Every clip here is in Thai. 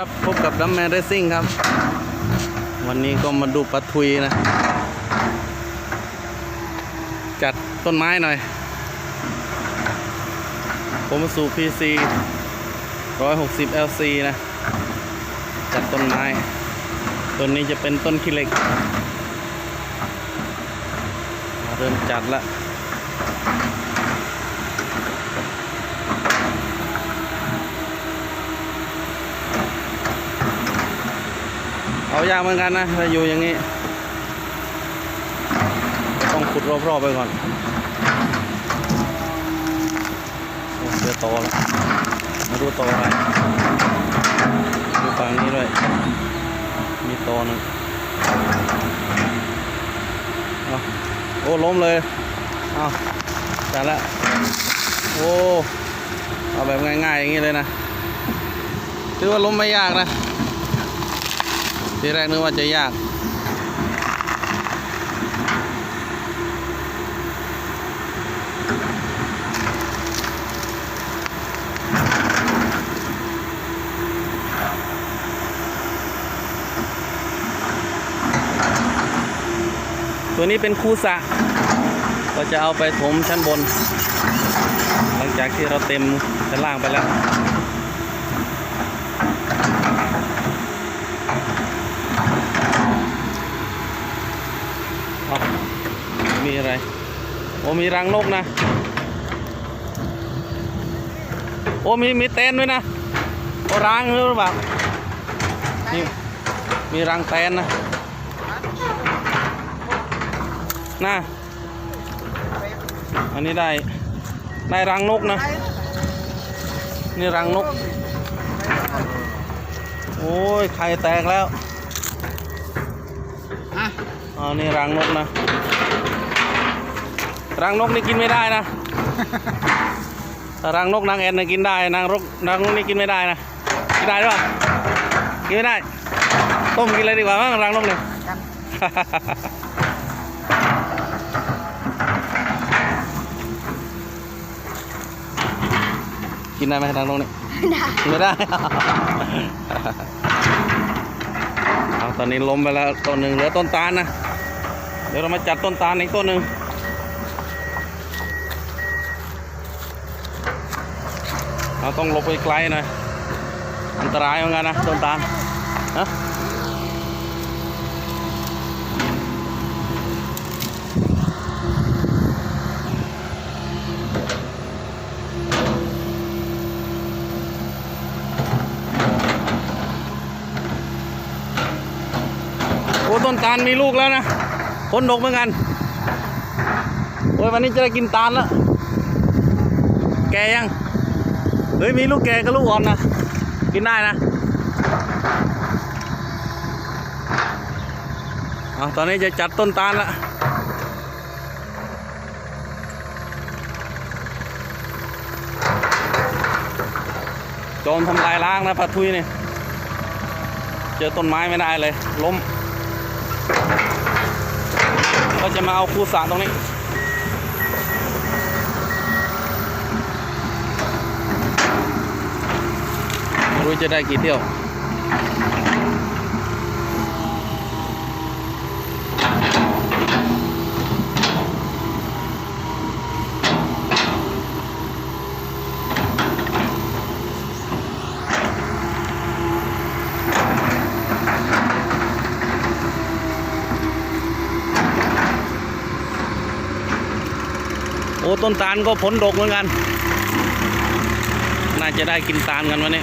ครับพบกับดัมแมนเรซิ่งครับ วันนี้ก็มาดูปลาทุยนะ จัดต้นไม้หน่อย ผมมาสู่ PC 160 LC นะ จัดต้นไม้ ต้นนี้จะเป็นต้นขี้เหล็กมาเริ่มจัดละายากเหมือนกันนะถ้าอยู่อย่างนี้ ต้องขุดรอบๆไปก่อนโอ้เจอโตแล้วมาดูโตอะไรดูฝั่งนี้ด้วย มีโตหนึงเอาโอ้ล้มเลยเอาจัดละโอ้เอาแบบง่ายๆอย่างนี้เลยนะถือว่าล้มไม่ยากนะ ทีแรกนึกว่าจะยาก ตัวนี้เป็นคูสะก็จะเอาไปถมชั้นบน หลังจากที่เราเต็มชั้นล่างไปแล้ว เอามีอะไร โอ้มีรังนกนะ โอ้มีมีเต้นด้วยนะ โอ้รังหรือเปล่านี่มีรังแตนนะน่าอันนี้ได้ ได้รังนกนะ นี่รังนก โอ้ยไข่แตกแล้ว อะอ๋อ นี่รังนกนะ รังนกนี่กินไม่ได้นะถ้ารังนกนางแอนน่ะกินได้ นางรกนางนกนี่กินไม่ได้นะ กินได้หรือเปล่า กินไม่ได้ ต้มกินเลยดีกว่ามั้งรังนกเนี่ยกันกินได้ไหมรังนกนี่ได้กินไม่ได้เอา ตอนนี้ล้มไปแล้วต้นหนึ่งเหลือต้นตาลนะ เดี๋ยวเรามาจัดต้นตาลอีกต้นหนึ่งเราต้องลบไปไกลหน่อย อันตรายเหมือนกันนะต้นตาล นตาลมีลูกแล้วนะผลดกเหมือนกันโอ้ยวันนี้จะได้กินตาลแล้ว แกยังเฮ้ยมีลูกแกกับลูกอ่อนนะกินได้นะเอาตอนนี้จะจัดต้นตาลละโจมทำลายล้างนะปลาทุยนี่เจอต้นไม้ไม่ได้เลย ล้ม ก็จะมาเอาคูสารตรงนี้ไม่รู้จะได้กี่เที่ยว ต้นตาลก็ผลดกเหมือนกัน น่าจะได้กินตาลกันวันนี้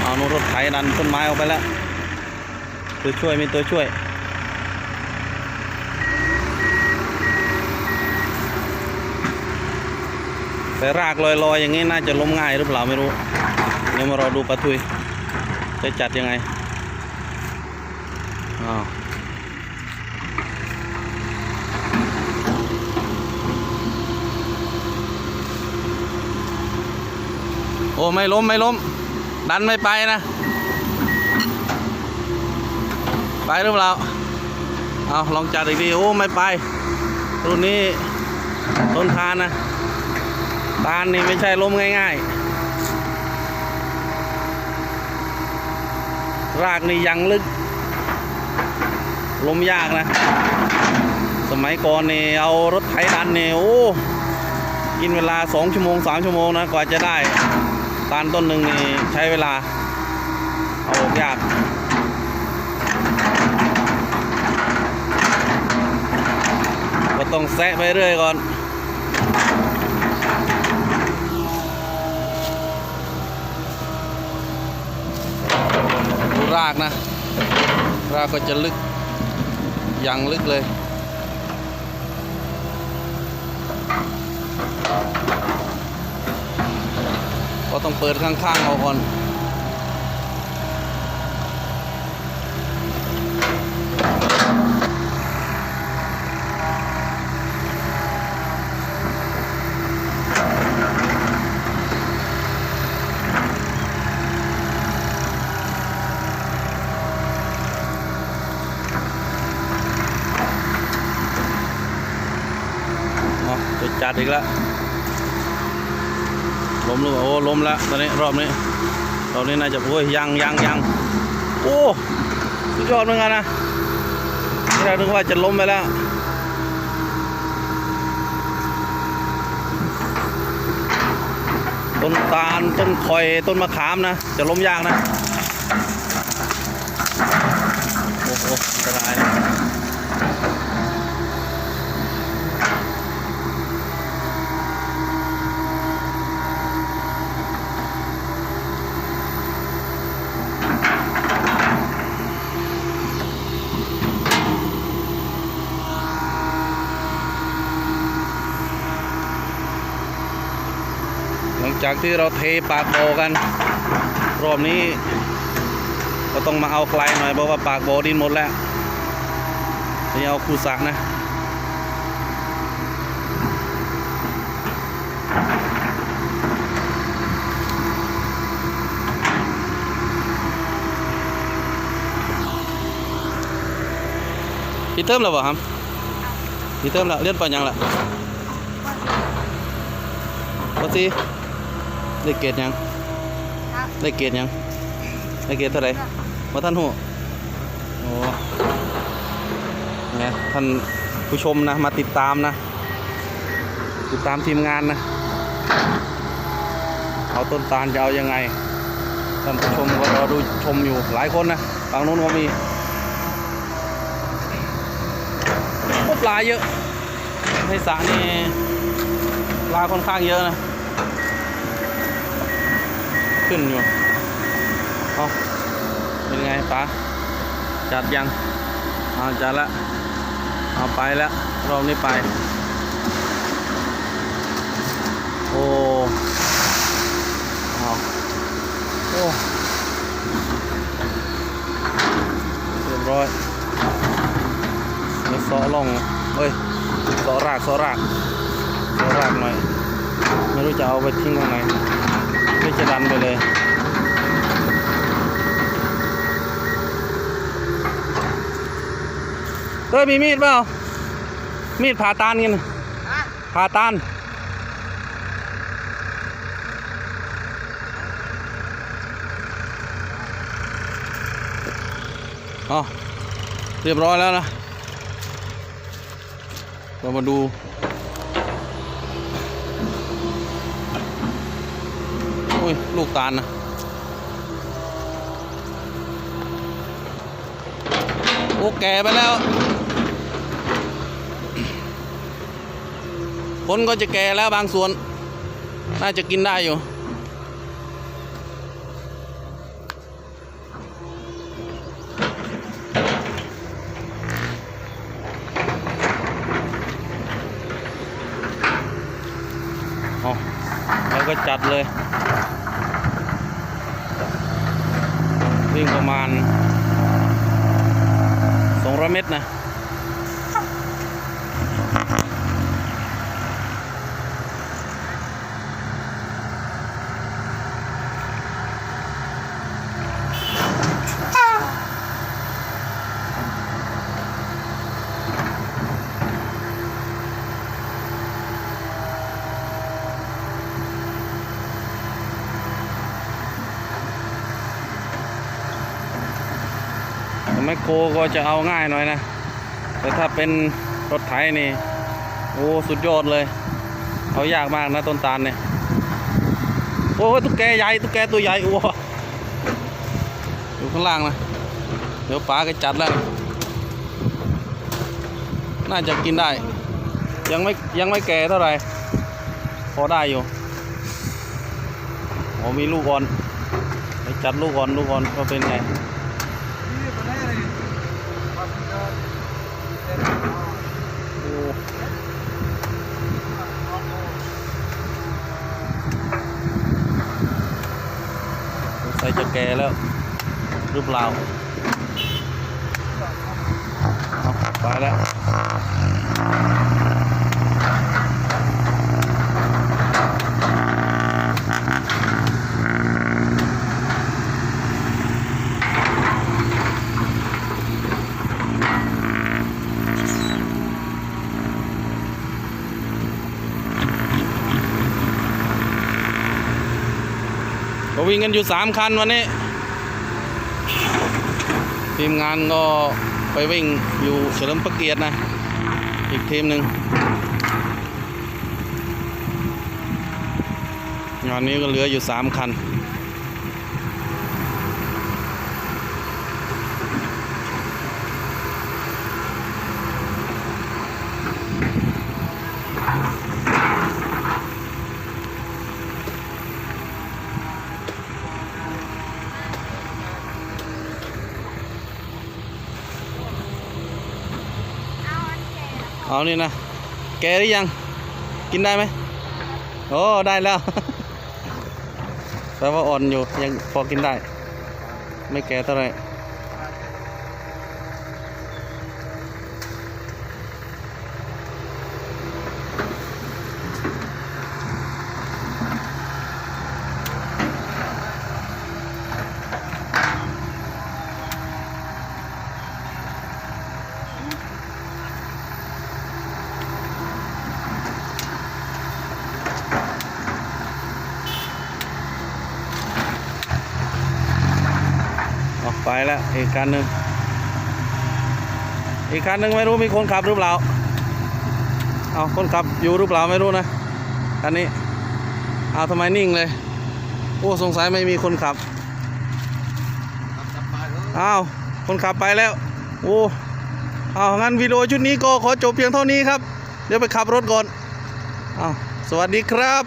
เอานรถไถดันต้นไม้ออกไปแล้ว ตัวช่วยมีตัวช่วย แต่รากลอยๆอย่างนี้น่าจะล้มง่ายหรือเปล่าไม่รู้ เดี๋ยวมารอดูปลาทุย จะจัดยังไงอ้าว อ้ไม่ล้มไม่ล้ม ดันไม่ไปนะ ไปหรือเปล่าเอาลองจัดอีกทีโอ้ไม่ไป รุ่นนี้ต้นทานนะตาลนี่ไม่ใช่ล้มง่ายๆ รากนี่ยังลึก ล้มยากนะ สมัยก่อนนี่เอารถไถดันนี่โอ้กินเวลาสองชั่วโมงสามชั่วโมงนะ กว่าจะได้ ตาลต้นหนึ่งนี่ใช้เวลา เอาออกยากก็ต้องแซะไปเรื่อยก่อนดูรากนะ รากก็จะลึกยังลึกเลย ก็ต้องเปิดข้างๆเอาก่อนอ๋อจะจัดอีกแล้ว ล้มหรือเปล่าโอ้ล้มแล้วตอนนี้รอบนี้รอบนี้น่าจะโอ้ยยังยังยังโอ้สุดยอดเหมือนกันนะที่เราคิดว่าจะล้มไปแล้วต้นตาลต้นคอยต้นมะขามนะ จะล้มยากนะ โอ้โหอันตรายนะ หลังจากที่เราเทปากโบกัน รอบนี้ ก็ต้องมาเอาไกลหน่อยเพราะว่าปากโบดินหมดแล้วนี่เอาคูสักนะพี่เติมแล้วบ่ครับพี่เติมแล้วเลื่อนไปยังล่ะว่าสิ ได้เกรดยังครับได้เกรดยัง ได้เกรดเท่าไหร่ว่าท่านหูโอ้เนี่ยท่านผู้ชมนะ มาติดตามนะ ติดตามทีมงานนะ เอาต้นตาลจะเอายังไง ท่านผู้ชมก็รอดูชมอยู่หลายคนนะฝั่งนู้นก็มีโอ้ปลาเยอะในสระนี่ปลาค่อนข้างเยอะนะ ขึ้นอยู่ เอาเป็นไงป๋าจัดยัง เอาจัดละ เอาไปแล้วรอบนี้ไป โอ้เอาโอ้เรียบร้อยมีซอลองเฮ้ยซอรากซอรากซอรากหน่อย ไม่รู้จะเอาไปทิ้งตรงไหน ไม่จะดันไปเลยเต้ยมีมีดเปล่า มีดผ่าตานกันน่ะฮะผ่าตานอ๋อเรียบร้อยแล้วนะ เรามาดู อุ้ยลูกตาลนะโอ้แก่ไปแล้วผลก็จะแก่แล้วบางส่วน น่าจะกินได้อยู่เอาแล้วก็จัดเลย วิ่งประมาณ 200 เมตรนะ มคโครก็จะเอาง่ายหน่อยนะ แต่ถ้าเป็นรถไถนี่ โอ้สุดยอดเลย เอายากมากนะต้นตาลเนี่ย โอ้ตุ๊กแกใหญ่ตุ๊กแกตัวใหญ่อ้วอยู่ข้างล่างนะ เดี๋ยวป๋าก็จัดแล้วน่าจะกินได้ ยังไม่ยังไม่แก่เท่าไหร่ พอได้อยู่โอ้มีลูกอ่อน ไปจัดลูกอ่อนลูกอ่อนก็เป็นไง โอ้สงสัยจะแก่แล้วหรือเปล่าเอาไปแล้ว วิ่งกันอยู่สามคันวันนี้ทีมงานก็ไปวิ่งอยู่เฉลิมพระเกียรตินะ อีกทีมหนึ่งงานนี้ก็เหลืออยู่สามคัน เอานี่นะ แกหรือยัง กินได้ไหมโอ้ได้แล้วแต่ว่าอ่อนอยู่ยังพอกินได้ ไม่แก่เท่าไหร่ แล้วอีกคันหนึ่งอีกคันหนึ่งไม่รู้มีคนขับหรือเปล่าเอาคนขับอยู่หรือเปล่าไม่รู้นะคันนี้เอาทำไมนิ่งเลยโอ้สงสัยไม่มีคนขับอ้าวคนขับไปแล้วโอ้เอางั้นวิดีโอชุดนี้ก็ขอจบเพียงเท่านี้ครับ เดี๋ยวไปขับรถก่อนเอาสวัสดีครับ